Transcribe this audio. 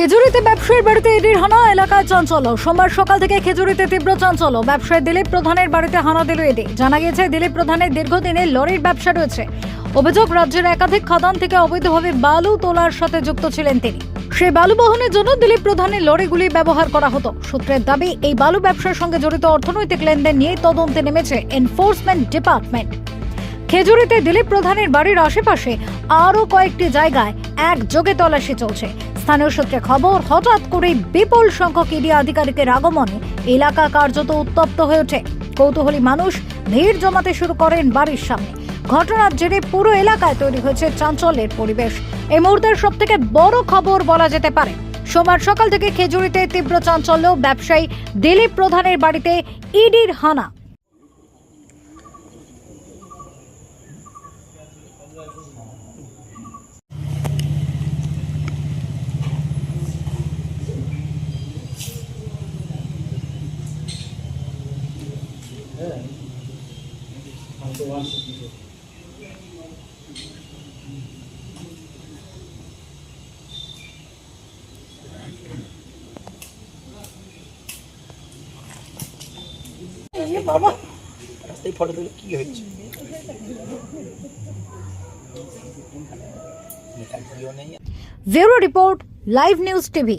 খেজুরিতে ব্যবসায়ীর বাড়িতে ইডির হানা, এলাকায় চাঞ্চল্য। সোমবার সকাল থেকে খেজুরিতে তীব্র চাঞ্চল্য। ব্যবসায়ী দিলীপ প্রধানের বাড়িতে হানা দিল ইডি। জানা গিয়েছে, দিলীপ প্রধানের দীর্ঘদিনের লরির ব্যবসা রয়েছে। অভিযোগ, রাজ্যের একাধিক খাদান থেকে অবৈধভাবে বালু তোলার সাথে যুক্ত ছিলেন তিনি। সেই বালু বহনের জন্য দিলীপ প্রধানের লরিগুলি ব্যবহার করা হতো। সূত্রের দাবি, এই বালু ব্যবসার সঙ্গে জড়িত অর্থনৈতিক লেনদেন নিয়ে তদন্তে নেমেছে এনফোর্সমেন্ট ডিপার্টমেন্ট। খেজুরিতে দিলীপ প্রধানের বাড়ির আশেপাশে আরও কয়েকটি জায়গায় একযোগে তল্লাশি চলছে। স্থানীয় সূত্রে খবর, হঠাৎ করে বিপুল সংখ্যক ইডি আধিকারিকের আগমনে এলাকা কার্যত উত্তপ্ত হয়ে ওঠে। কৌতূহলী মানুষ ভিড় জমাতে শুরু করেন বাড়ির সামনে। ঘটনার জেরে পুরো এলাকায় তৈরি হয়েছে চাঞ্চল্যের পরিবেশ। এই মুহূর্তের সব থেকে বড় খবর বলা যেতে পারে, সোমবার সকাল থেকে খেজুরিতে তীব্র চাঞ্চল্য, ব্যবসায়ী দিলীপ প্রধানের বাড়িতে ইডির হানা। বাবা রাস্তায় ফটো তুলে কি হচ্ছে bureau report live news TV